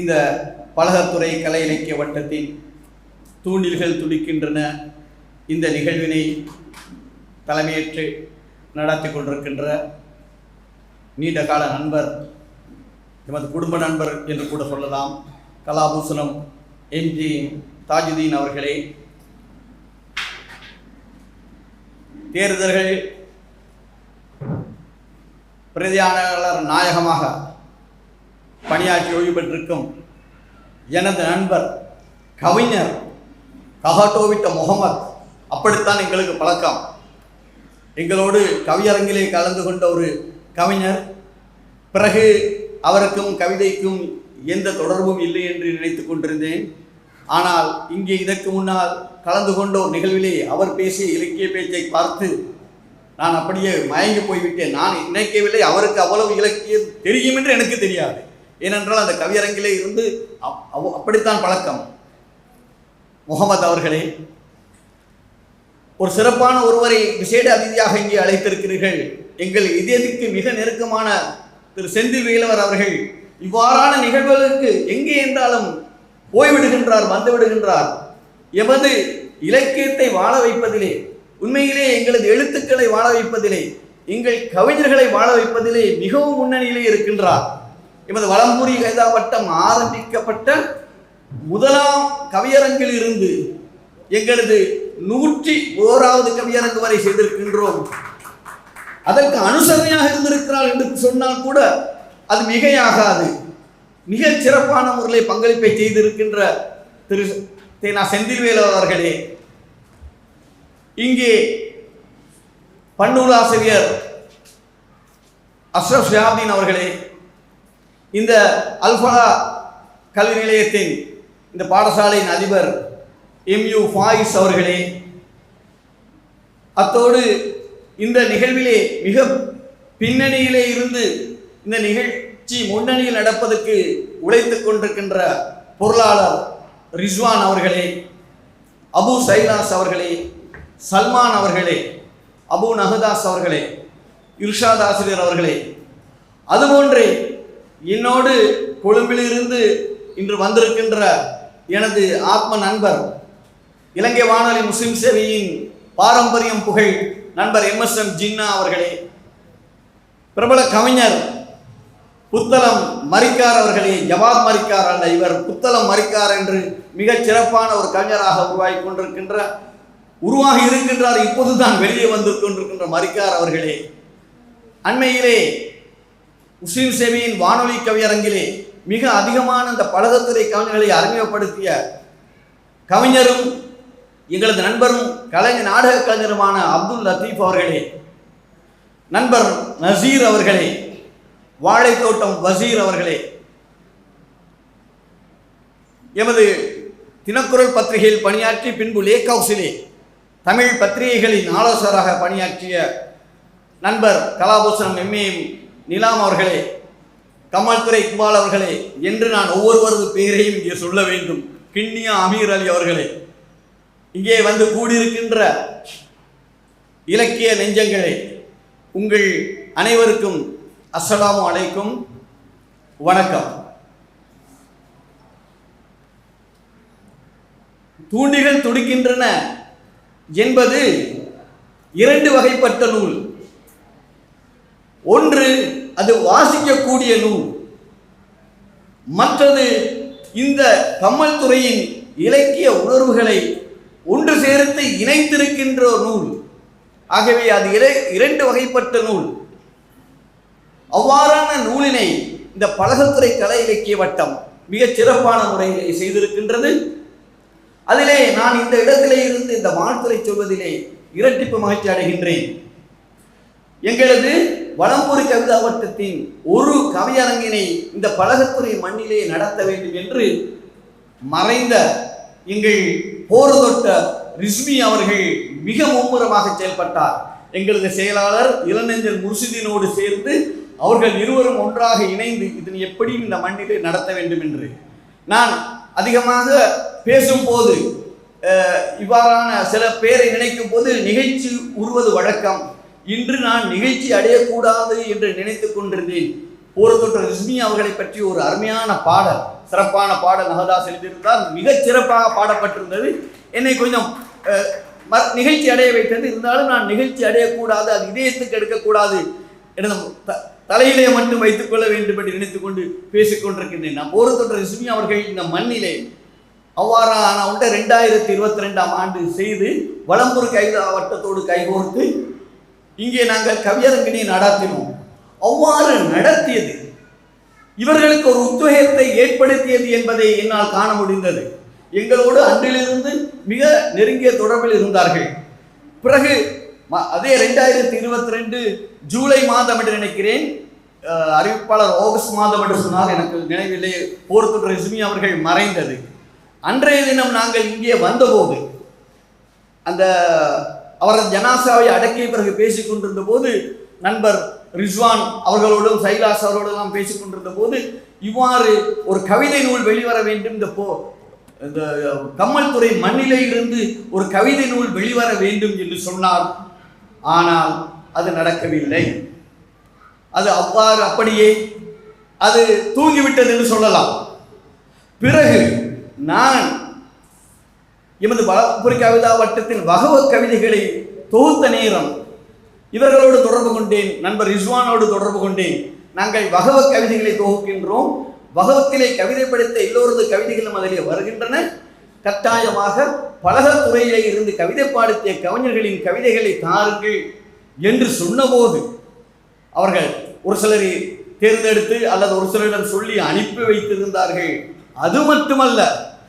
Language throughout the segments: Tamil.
இந்த பலகத்துறை கலை இலக்கிய வட்டத்தின் தூண்டில்கள் துடிக்கின்றன. இந்த நிகழ்வினை தலைமையேற்று நடத்தி கொண்டிருக்கின்ற நீண்ட கால நண்பர் எமது குடும்ப நண்பர் என்று கூட சொல்லலாம் கலாபூசணம் எம்ஜி தாஜுதீன் அவர்களே. தேர்தல்கள் பிரதியாளர் நாயகமாக பணியாற்றி ஓய்வு பெற்றிருக்கும் எனது நண்பர் கவிஞர் கஹாட்டோவிட்ட முகமது. அப்படித்தான் எங்களுக்கு பழக்கம். எங்களோடு கவியரங்கிலே கலந்து கொண்ட ஒரு கவிஞர் பிறகு அவருக்கும் கவிதைக்கும் எந்த தொடர்பும் இல்லை என்று நினைத்து கொண்டிருந்தேன். ஆனால் இங்கே இதற்கு முன்னால் கலந்து கொண்ட ஒரு நிகழ்விலே அவர் பேசிய இலக்கிய பேச்சை பார்த்து நான் அப்படியே மயங்கி போய்விட்டேன். நான் நினைக்கவில்லை அவருக்கு அவ்வளவு இலக்கியம் தெரியும் என்று எனக்கு தெரியாது. ஏனென்றால் அந்த கவியரங்கிலே இருந்து அப்- அப்படித்தான் பழக்கம். முகமது அவர்களே ஒரு சிறப்பான ஒருவரை விசேட அதிதியாக இங்கே அழைத்திருக்கிறீர்கள். எங்கள் இதயத்துக்கு மிக நெருக்கமான திரு செந்தில் வேலவர் அவர்கள் இவ்வாறான நிகழ்வுகளுக்கு எங்கே என்றாலும் போய்விடுகின்றார் வந்து விடுகின்றார் எமது இலக்கியத்தை வாழ வைப்பதிலே உண்மையிலே எங்களது எழுத்துக்களை வாழ வைப்பதிலே எங்கள் கவிஞர்களை வாழ வைப்பதிலே மிகவும் முன்னணியிலே இருக்கின்றார். எமது வளம்பூரி கைதா வட்டம் ஆரம்பிக்கப்பட்ட முதலாம் கவியரங்கில் இருந்து எங்களது நூற்றி ஓராவது கவியரங்கு வரை செய்திருக்கின்றோம். அதற்கு அனுசரணையாக இருந்திருக்கிறார் என்று சொன்னால் கூட அது மிகையாகாது. மிகச் சிறப்பான முறையில் பங்களிப்பை செய்திருக்கின்ற திரு தேனா செந்தில்வேலு அவர்களே இங்கே பன்னூலாசிரியர் அஷ்ரப் ஷியாப்தீன் அவர்களே இந்த அல்ஃபா கல்வி நிலையத்தின் இந்த பாடசாலையின் அதிபர் எம்யூ ஃபாயிஸ் அவர்களே அத்தோடு இந்த நிகழ்விலே மிக பின்னணியிலே இருந்து இந்த நிகழ்ச்சி முன்னணியில் நடப்பதற்கு உழைத்து கொண்டிருக்கின்ற பொருளாளர் ரிஸ்வான் அவர்களே அபு சைலாஸ் அவர்களே சல்மான் அவர்களே அபு நஹதாஸ் அவர்களே இர்ஷாத் ஆசிரியர் அவர்களே அதுபோன்றே என்னோடு கொழும்பிலிருந்து இன்று வந்திருக்கின்ற எனது ஆத்ம நண்பர் இலங்கை வானொலி முஸ்லிம் சேவையின் பாரம்பரியம் புகழ் நண்பர் எம் எஸ் எம் ஜின்னா அவர்களே பிரபல கவிஞர் புத்தளம் மரிக்கார் அவர்களே ஜவாத் மரிக்கார் அல்ல இவர் புத்தளம் மரிக்கார் என்று மிகச் சிறப்பான ஒரு கவிஞராக உருவாகி கொண்டிருக்கின்ற உருவாகி இருக்கின்றார் இப்போதுதான் வெளியே வந்து கொண்டிருக்கின்ற மரிக்கார் அவர்களே. அண்மையிலே முஸ்லீம் சேவையின் வானொலி கவியரங்கிலே மிக அதிகமான அந்த பழகத்துறை கவிஞர்களை அறிமுகப்படுத்திய கவிஞரும் எங்களது நண்பரும் கலைஞர் நாடக கலைஞருமான அப்துல் லத்தீப் அவர்களே நண்பர் நசீர் அவர்களே வாழைத்தோட்டம் வசீர் அவர்களே எமது தினக்குரல் பத்திரிகையில் பணியாற்றி பின்பு லேக் ஹவுஸிலே தமிழ் பத்திரிகைகளின் ஆலோசகராக பணியாற்றிய நண்பர் கலாபூஷணம் எம்ஏ நிலாம் அவர்களே கமல்துறை இக்பால் அவர்களே என்று நான் ஒவ்வொருவரது பெயரையும் இங்கே சொல்ல வேண்டும். கிண்ணியா அமீர் அலி அவர்களே இங்கே வந்து கூடியிருக்கின்ற இலக்கிய நெஞ்சங்களே உங்கள் அனைவருக்கும் அஸ்ஸலாமு அலைக்கும் வணக்கம். தூண்டிகள் துடிக்கின்றன என்பது இரண்டு வகைப்பட்ட நூல். ஒன்று அது வாசிக்கக்கூடிய நூல். மற்றது இந்த கம்மல் துறையின் இலக்கிய உணர்வுகளை ஒன்று சேர்த்து இணைத்திருக்கின்ற ஒரு நூல். ஆகவே அது இர- இரண்டு வகைப்பட்ட நூல். அவ்வாறான நூலினை இந்த பழகத்துறை கலை இலக்கிய வட்டம் மிகச் சிறப்பான முறையிலே செய்திருக்கின்றது. அதிலே நான் இந்த இடத்திலே இருந்து இந்த வாழ்த்துறை சொல்வதிலே இரட்டிப்பு மகிழ்ச்சி அடைகின்றேன். எங்களது வளம்புரி கவிதா வட்டத்தின் ஒரு கவியரங்கினை இந்த பழகத்துறை மண்ணிலே நடத்த வேண்டும் என்று மறைந்த எங்கள் போர் தொட்ட ரிஸ்மி அவர்கள் மிக மும்முரமாக செயல்பட்டார். எங்களது செயலாளர் இளநெஞ்சல் முர்சிதீனோடு சேர்ந்து அவர்கள் இருவரும் ஒன்றாக இணைந்து இதனை எப்படி இந்த மண்ணிலே நடத்த வேண்டும் என்று. நான் அதிகமாக பேசும்போது இவ்வாறான சில பேரை நினைக்கும் போது நிகழ்ச்சி உருவது வழக்கம். இன்று நான் நிகழ்ச்சி அடையக்கூடாது என்று நினைத்துக் கொண்டிருந்தேன். போர்த்தொற்ற ரிஸ்மி அவர்களை பற்றி ஒரு அருமையான பாடல் சிறப்பான பாடல் நகதாஸ் எழுதியிருந்தால் மிகச் சிறப்பாக பாடப்பட்டிருந்தது. என்னை கொஞ்சம் ம- நிகழ்ச்சி அடைய வைத்தது. இருந்தாலும் நான் நிகழ்ச்சி அடையக்கூடாது அது இதயத்துக்கு எடுக்கக்கூடாது எனது த- தலையிலே மட்டும் வைத்துக் கொள்ள வேண்டும் என்று நினைத்துக் கொண்டு பேசிக் நான் போர்த்தொற்ற ரிஸ்மி அவர்கள் இந்த மண்ணிலே அவ்வாறான ஒன்றை ரெண்டாயிரத்தி இருபத்தி ரெண்டாம் ஆண்டு செய்து வளம்பூர் கைது வட்டத்தோடு கைகோர்த்து இங்கே நாங்கள் கவியரங்கினை நடாத்தினோம். அவ்வாறு நடத்தியது. இவர்களுக்கு ஒரு உத்வேகத்தை ஏற்படுத்தியது என்பதை என்னால் காண முடிந்தது. எங்களோடு அன்றிலிருந்து மிக நெருங்கிய தொடர்பில் இருந்தார்கள். பிறகு ம- அதே ரெண்டாயிரத்தி இருபத்தி ரெண்டு ஜூலை மாதம் என்று நினைக்கிறேன் அறிவிப்பாளர் ஆகஸ்ட் மாதம் என்று சொன்னால் எனக்கு நினைவிலே போர்த்துட்டு ரஜினி அவர்கள் மறைந்தது. அன்றைய தினம் நாங்கள் இங்கே வந்தபோது அந்த அவரது ஜனாசாவை அடக்கிய பிறகு பேசிக் கொண்டிருந்த போது நண்பர் ரிஸ்வான் அவர்களோடும் சைலாஸ் அவர்களோடும் பேசிக் கொண்டிருந்த போது இவ்வாறு ஒரு கவிதை நூல் வெளிவர வேண்டும். இந்த போ இந்த கம்மல்துறை மண்ணிலையிலிருந்து ஒரு கவிதை நூல் வெளிவர வேண்டும் என்று சொன்னார். ஆனால் அது நடக்கவில்லை. அது அவ்வாறு அப்படியே அது தூங்கிவிட்டது என்று சொல்லலாம். பிறகு நான் எமது வளப்புரி கவிதா வட்டத்தின் வகவ கவிதைகளை தொகுத்த நேரம் இவர்களோடு தொடர்பு கொண்டேன் நண்பர் ரிஸ்வானோடு தொடர்பு கொண்டேன். நாங்கள் வகவ கவிதைகளை தொகுக்கின்றோம். வகவத்திலே கவிதை படித்த எல்லோரது கவிதைகளும் அதிலே வருகின்றன. கட்டாயமாக பலக துறையிலே இருந்து கவிதை பாடித்திய கவிஞர்களின் கவிதைகளை தாருங்கள் என்று சொன்னபோது அவர்கள் ஒரு சிலரை தேர்ந்தெடுத்து அல்லது ஒரு சிலரிடம் சொல்லி அனுப்பி வைத்திருந்தார்கள். அது மட்டுமல்ல.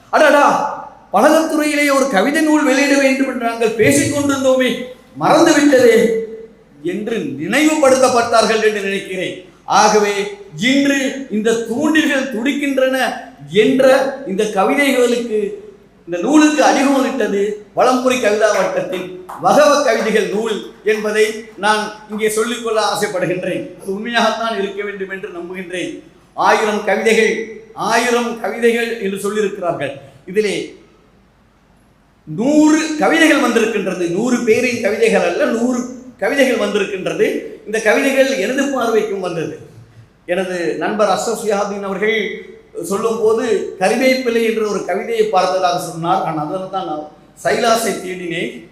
அடடா! பழகத்துறையிலே ஒரு கவிதை நூல் வெளியிட வேண்டும் என்று நாங்கள் பேசிக் கொண்டிருந்தோமே மறந்துவிட்டதே என்று நினைவுபடுத்தப்பட்டார்கள் என்று நினைக்கிறேன். ஆகவே இன்று இந்த தூண்டில்கள் துடிக்கின்றன என்ற இந்த கவிதைகளுக்கு இந்த நூலுக்கு அடிகோலிட்டது வளம்புரி கவிதா வட்டத்தின் வகவ கவிதைகள் நூல் என்பதை நான் இங்கே சொல்லிக்கொள்ள ஆசைப்படுகின்றேன். அது உண்மையாகத்தான் இருக்க வேண்டும் என்று நம்புகின்றேன். ஆயிரம் கவிதைகள் ஆயிரம் கவிதைகள் என்று சொல்லியிருக்கிறார்கள். இதிலே நூறு கவிதைகள் வந்திருக்கின்றது. நூறு பேரின் கவிதைகள் அல்ல நூறு கவிதைகள் வந்திருக்கின்றது. இந்த கவிதைகள் எனது பார்வைக்கும் வந்தது. எனது நண்பர் அஸ்ரப் சியாதீன் அவர்கள் சொல்லும்போது கருவேப்பிலை என்ற ஒரு கவிதையை பார்த்ததாக சொன்னார். நான் அதில் தான் நான் சைலாசை தேடினேன்.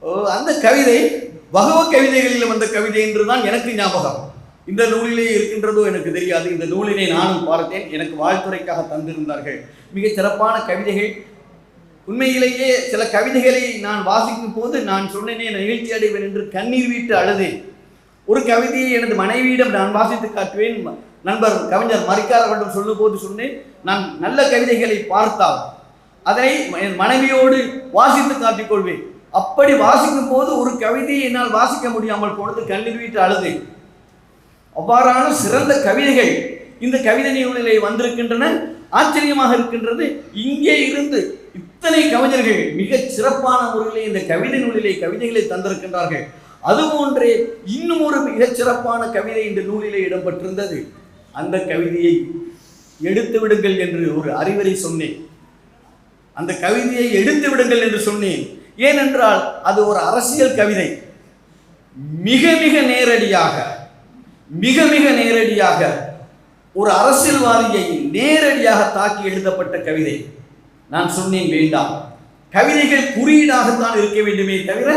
ஓ, அந்த கவிதை பகவ கவிதைகளில் வந்த கவிதை என்று தான் எனக்கு ஞாபகம். இந்த நூலிலே இருக்கின்றதோ எனக்கு தெரியாது. இந்த நூலினை நானும் பார்த்தேன். எனக்கு வாழ்த்துறைக்காக தந்திருந்தார்கள். மிகச் சிறப்பான கவிதைகள். உண்மையிலேயே சில கவிதைகளை நான் வாசிக்கும் போது நான் சொன்னேனே நிகழ்ச்சி அடைவேன் என்று கண்ணீர் வீட்டு அழுதேன் ஒரு கவிதையை எனது மனைவியிடம் நான் வாசித்து காட்டுவேன். நண்பர் கவிஞர் மரிக்கார் அவரிடம் சொல்லும்போது சொன்னேன் நான் நல்ல கவிதைகளை பார்த்தால் அதனை என் மனைவியோடு வாசித்து காட்டிக்கொள்வேன் அப்படி வாசிக்கும் போது ஒரு கவிதையை என்னால் வாசிக்க முடியாமல் போனது கண்ணீர் வீட்டு அழுதேன் அவ்வாறான சிறந்த கவிதைகள் இந்த கவிதை நூலிலே வந்திருக்கின்றன ஆச்சரியமாக இருக்கின்றது. இங்கே இருந்து இத்தனை கவிஞர்கள் மிகச் சிறப்பான முறையிலே இந்த கவிதை நூலிலே கவிதைகளை தந்திருக்கின்றார்கள். அதுபோன்றே இன்னும் ஒரு மிகச் சிறப்பான கவிதை இந்த நூலிலே இடம்பெற்றிருந்தது. அந்த கவிதையை எடுத்து விடுங்கள் என்று ஒரு அறிவுரை சொன்னேன். அந்த கவிதையை எடுத்து விடுங்கள் என்று சொன்னேன். ஏனென்றால் அது ஒரு அரசியல் கவிதை. மிக மிக நேரடியாக மிக மிக நேரடியாக ஒரு அரசியல்வாதியை நேரடியாக தாக்கி எழுதப்பட்ட கவிதை. நான் சொன்னேன் வேண்டாம். கவிதைகள் குறியீடாகத்தான் இருக்க வேண்டுமே தவிர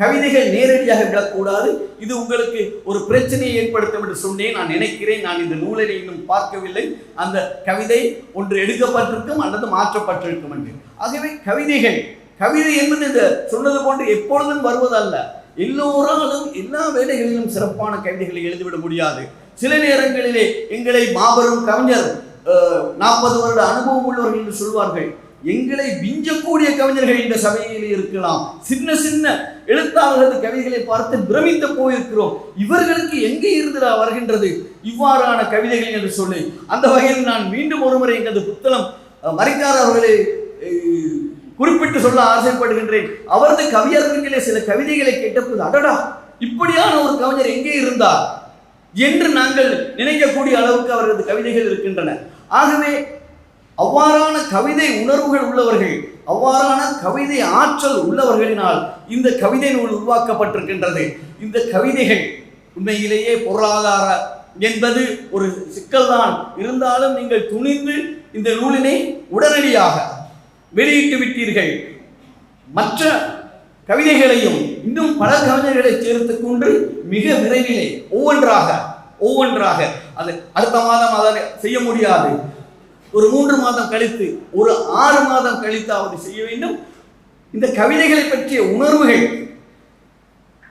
கவிதைகள் நேரடியாக விடக்கூடாது இது உங்களுக்கு ஒரு பிரச்சனையை ஏற்படுத்தும் என்று சொன்னேன். நான் நினைக்கிறேன் நான் இந்த நூலை இன்னும் பார்க்கவில்லை. அந்த கவிதை ஒன்று எடுக்கப்பட்டிருக்கும் அல்லது மாற்றப்பட்டிருக்கும் என்று. ஆகவே கவிதைகள் கவிதை என்பது இந்த சொன்னது போன்று எப்பொழுதும் வருவதல்ல. எல்லோராலும் எல்லா வேலைகளிலும் சிறப்பான கவிதைகளை எழுதிவிட முடியாது. சில நேரங்களிலே எங்களை மாபெரும் கவிஞர் நாற்பது வருட அனுபவம் உள்ளவர்கள் என்று சொல்வார்கள். எங்களை விஞ்சக்கூடிய கவிஞர்கள் இந்த சபையில் இருக்கலாம். சின்ன சின்ன எழுத்தாளர்களது கவிதைகளை பார்த்து பிரமித்து போயிருக்கிறோம். இவர்களுக்கு எங்கே இருந்துடா வருகின்றது? இவ்வாறான கவிதைகள் என்று சொல்லி. அந்த வகையில் நான் மீண்டும் ஒருமுறை எங்களது புத்தளம் அஹ், அவர்களை குறிப்பிட்டு சொல்ல ஆசைப்படுகின்றேன். அவரது கவியரங்கிலே சில கவிதைகளை கேட்டபோது அடடா இப்படியான ஒரு கவிஞர் எங்கே இருந்தார்? என்று நாங்கள் நினைக்கக்கூடிய அளவுக்கு அவரது கவிதைகள் இருக்கின்றன. ஆகவே அவ்வாறான கவிதை உணர்வுகள் உள்ளவர்கள் அவ்வாறான கவிதை ஆற்றல் உள்ளவர்களினால் இந்த கவிதை நூல் உருவாக்கப்பட்டிருக்கின்றது. இந்த கவிதைகள் உண்மையிலேயே பொருளாதார என்பது ஒரு சிக்கல்தான். இருந்தாலும் நீங்கள் துணிந்து இந்த நூலினை உடனடியாக வெளியிட்டு விட்டீர்கள். மற்ற கவிதைகளையும் இன்னும் பல கவிஞர்களை சேர்த்து கொண்டு மிக விரைவிலே ஒவ்வொன்றாக ஒவ்வொன்றாக அது அடுத்த மாதம் அதை செய்ய முடியாது. ஒரு மூன்று மாதம் கழித்து ஒரு ஆறு மாதம் கழித்தாவது செய்ய வேண்டும். இந்த கவிதைகளை பற்றிய உணர்வுகள்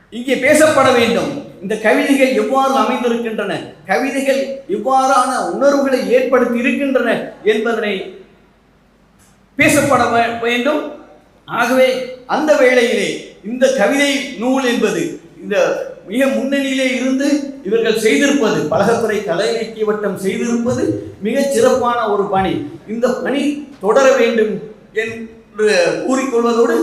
இங்கே பேசப்பட வேண்டும். இந்த கவிதைகள் எவ்வாறு அமைந்திருக்கின்றன? கவிதைகள் எவ்வாறான உணர்வுகளை ஏற்படுத்தி இருக்கின்றன என்பதனை பேசப்பட வேண்டும். ஆகவே அந்த வேளையிலே இந்த கவிதை நூல் என்பது இந்த மிக முன்னணியிலே இருந்து இவர்கள் செய்திருப்பது பலகத்துறை கலை இலக்கிய வட்டம் செய்திருப்பது மிகச் சிறப்பான ஒரு பணி. இந்த பணி தொடர வேண்டும் என்று கூறிக்கொள்வதோடு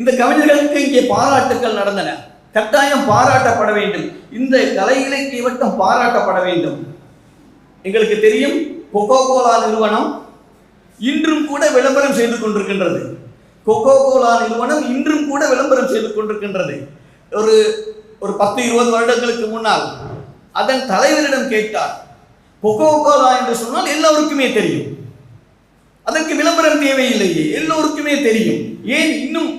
இந்த கவிஞர்களுக்கு இங்கே பாராட்டுக்கள் நடந்தன. கட்டாயம் பாராட்டப்பட வேண்டும். இந்த கலை இலக்கிய வட்டம் பாராட்டப்பட வேண்டும். எங்களுக்கு தெரியும் கொக்கோ கோலா நிறுவனம் இன்றும் கூட விளம்பரம் செய்து கொண்டிருக்கின்றது. கொக்கோ கோலா நிறுவனம் இன்றும் கூட விளம்பரம் செய்து கொண்டிருக்கின்றது. ஒரு ஒரு பத்து இருபது வருடங்களுக்கு முன்னால் அதன் தலைவரிடம் கேட்டார் கொக்கோ கோலா என்று சொன்னால் எல்லோருக்குமே தெரியும். அதற்கு விளம்பரம் தேவையில்லையே எல்லோருக்குமே தெரியும். ஏன் இன்னும்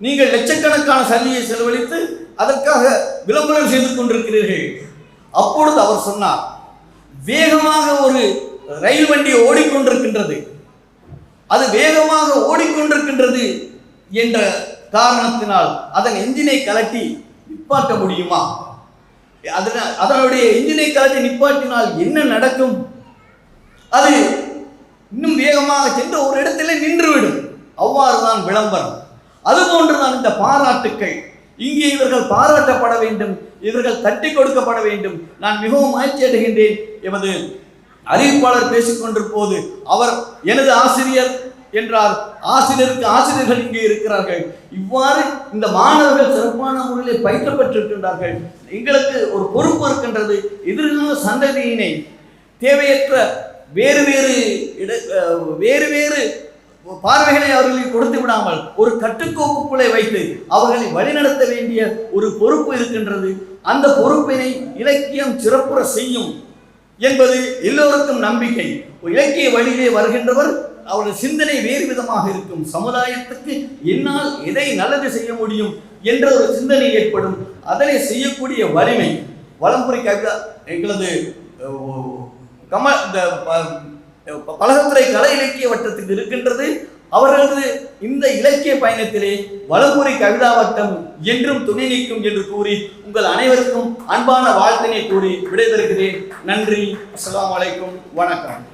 நீங்கள் லட்சக்கணக்கான சல்லியை செலவழித்து அதற்காக விளம்பரம் செய்து கொண்டிருக்கிறீர்கள்? அப்பொழுது அவர் சொன்னார் வேகமாக ஒரு ரயில் வண்டி ஓடிக்கொண்டிருக்கின்றது. அது வேகமாக ஓடிக்கொண்டிருக்கின்றது என்ற காரணத்தினால் அதன் எஞ்சினை கலட்டி நிப்பாட்ட முடியுமா? அதன அதனுடைய எஞ்சினை நிப்பாட்டினால் என்ன நடக்கும்? அது இன்னும் வேகமாக சென்று ஒரு இடத்துல நின்றுவிடும். அவ்வாறு தான் விளம்பரம். அதுபோன்றுதான் இந்த பாராட்டுக்கள். இங்கே இவர்கள் பாராட்டப்பட வேண்டும் இவர்கள் தட்டி கொடுக்கப்பட வேண்டும். நான் மிகவும் மகிழ்ச்சி அடைகின்றேன். எமது அறிவிப்பாளர் பேசிக்கொண்டிருப்போது அவர் எனது ஆசிரியர் என்றார் ஆசிரியருக்கு ஆசிரியர்கள் இங்கே இருக்கிறார்கள். இவ்வாறு இந்த மாணவர்கள் சிறப்பான முறையில் பயிற்றப்பட்டிருக்கின்றார்கள். எங்களுக்கு ஒரு பொறுப்பு இருக்கின்றது. எதிர்கால சந்ததியினை தேவையற்ற வேறு வேறு இட வேறு வேறு பார்வைகளை அவர்களுக்கு கொடுத்து விடாமல் ஒரு கட்டுக்கோப்புக்குள்ளே வைத்து அவர்களை வழிநடத்த வேண்டிய ஒரு பொறுப்பு இருக்கின்றது. அந்த பொறுப்பினை இலக்கியம் சிறப்புற செய்யும் என்பது எல்லோருக்கும் நம்பிக்கை. இலக்கிய வழியிலே வருகின்றவர் அவரது சிந்தனை வேறு விதமாக இருக்கும். சமுதாயத்துக்கு என்னால் எதை நல்லது செய்ய முடியும் என்ற ஒரு சிந்தனை ஏற்படும். அதனை செய்யக்கூடிய வலிமை. வலம்புரி கவிதா எங்களது கம இந்த பலகத்துறை கலை இலக்கிய வட்டத்துக்கு இருக்கின்றது. அவர்களது இந்த இலக்கிய பயணத்திலே வலம்புரி கவிதா வட்டம் என்றும் துணை நிற்கும் என்று கூறி உங்கள் அனைவருக்கும் அன்பான வாழ்த்தினை கூறி விடைபெறுகிறேன். நன்றி. அஸ்லாம் வலைக்கும் வணக்கம்.